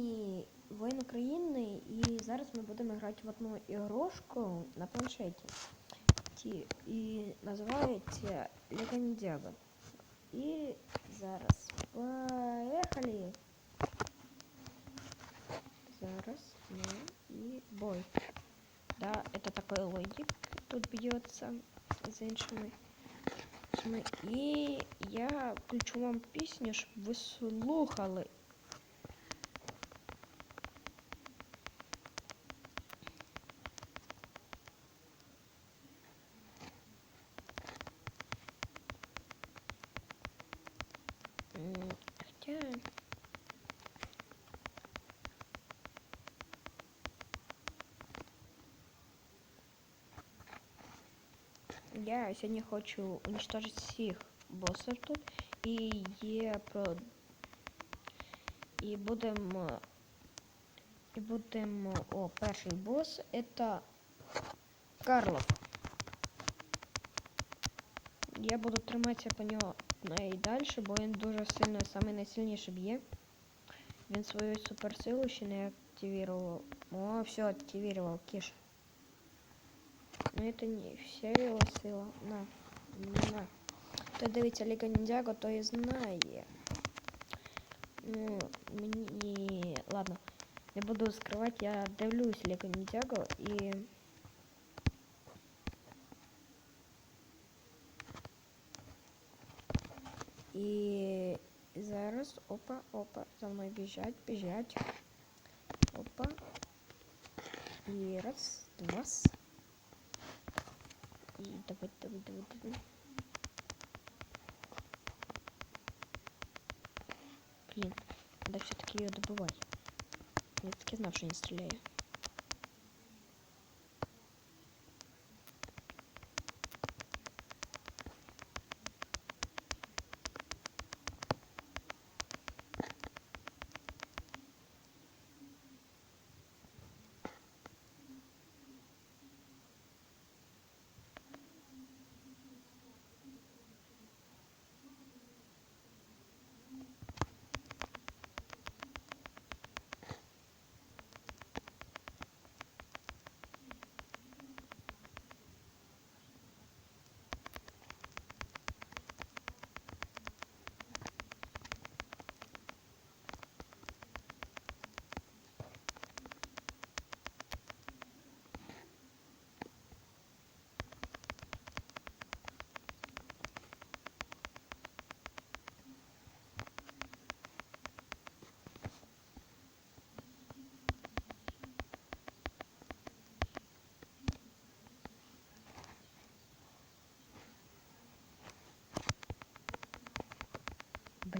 З вами Воїн України і зараз ми будемо грати в одну ігрушку на планшеті. Ті, і називається Лего Ниндзяго. І зараз поехали. Зараз ну и бой. Да, это такой логик тут бьется з іншими. іншими. І я включу вам пісню, щоб ви слухали. Я сьогодні хочу уничтожить всіх босів тут. І є про. І будемо. І будемо. О, перший босс это Карлов. Я буду триматися по нього найдальше, бо він дуже сильно, самий найсильніший б'є. Він свою суперсилу ще не активировал. О, все, активировал, Киш. Но это не вся его сила. На, на. Хто дивиться Ліга Ніндзяго, то і знає. Ну, мені... Ладно, не буду скривати, я дивлюсь Ліга Ніндзяго і... І зараз опа, опа, за мною біжать, біжать. Опа. І раз, два. І давай, давай, давай, давай. Блін, надо все-таки ее добывать. Я таки знав, що не стріляє.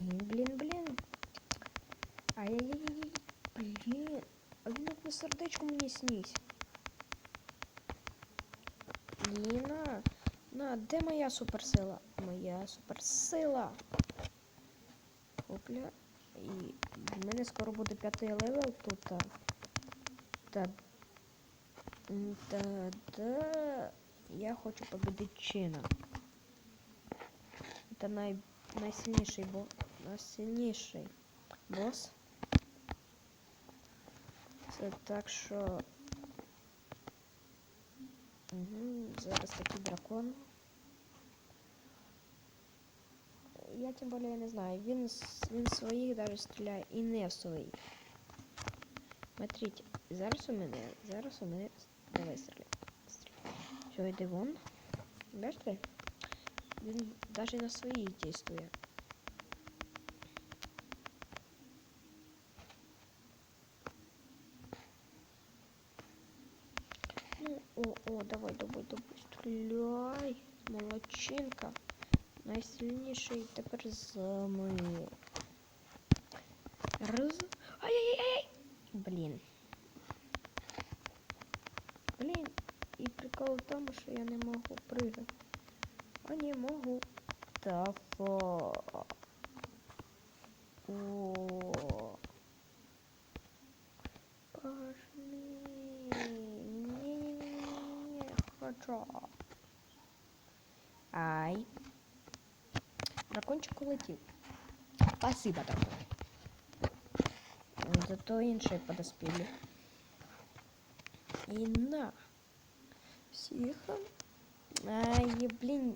Блін, блін, блін. Ай-яй-яй, блін. А він на сердечку мені снісь. Ні, на. Де моя суперсила? Моя суперсила. Хопля. І в мене скоро буде п'ятий левел тут. Та, та, та, да. Я хочу победить Чина. Это най, найсильніший бо найсильніший бос. Це так що. Угу, зараз такий дракон. Я тим більше не знаю. Він, він своїх даже стріляє і не в своїх. Смотрите, зараз у мене, зараз у мене. Давай стріляй. Все, йди вон. Бачите? Він даже на своїй дійствує. Ну, о, о, давай, давай, давай, стріляй. Молодчинка. Найсильніший тепер зами. Раз. Ай-яй-яй! Блін. Блін. І прикол в тому, що я не можу пригати. А не могу. Да фа. О. Пошли. Не-не-не. Хочу. Ай. Дракончик улетів. Спасибо, дракон. зато інші подоспіли. І на. Всіх. Ай, блін.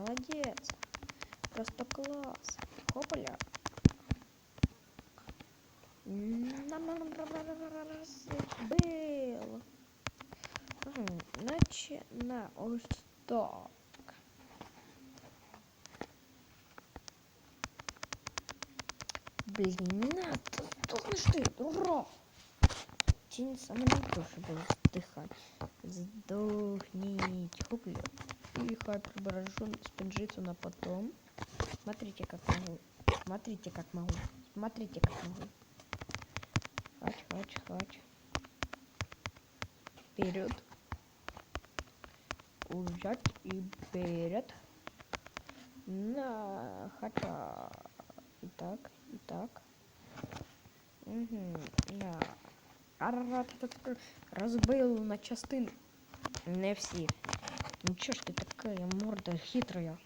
Молодец. Просто класс. Хопля. Был. Начина. Так. Блин, не надо. Тут что, ура! Тень самолет тоже был вздыхать. Сдохнить. Хопля. И хай прибережу спинжицу на потом. Смотрите, как могу. Смотрите, как могу. Смотрите, как могу. Хач, хач, хач. Вперед. Ужать и вперед. На хача. И так, и так. Угу, на. Разбил на частин. Не всі. Ну чё ж ты такая морда хитрая?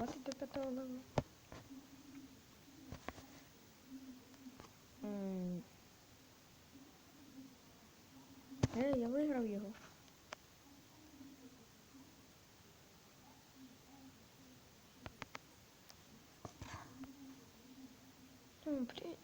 What did the patologist? Е, я виграв його. Ну, привіт.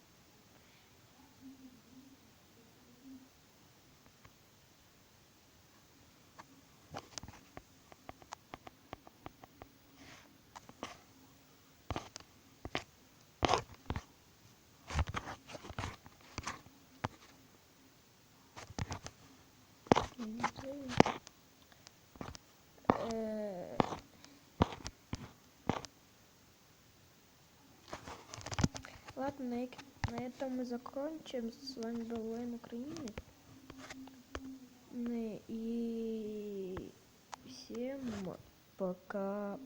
Ладно, на, этом мы закончим. С вами был Войн Украины. И всем пока-пока.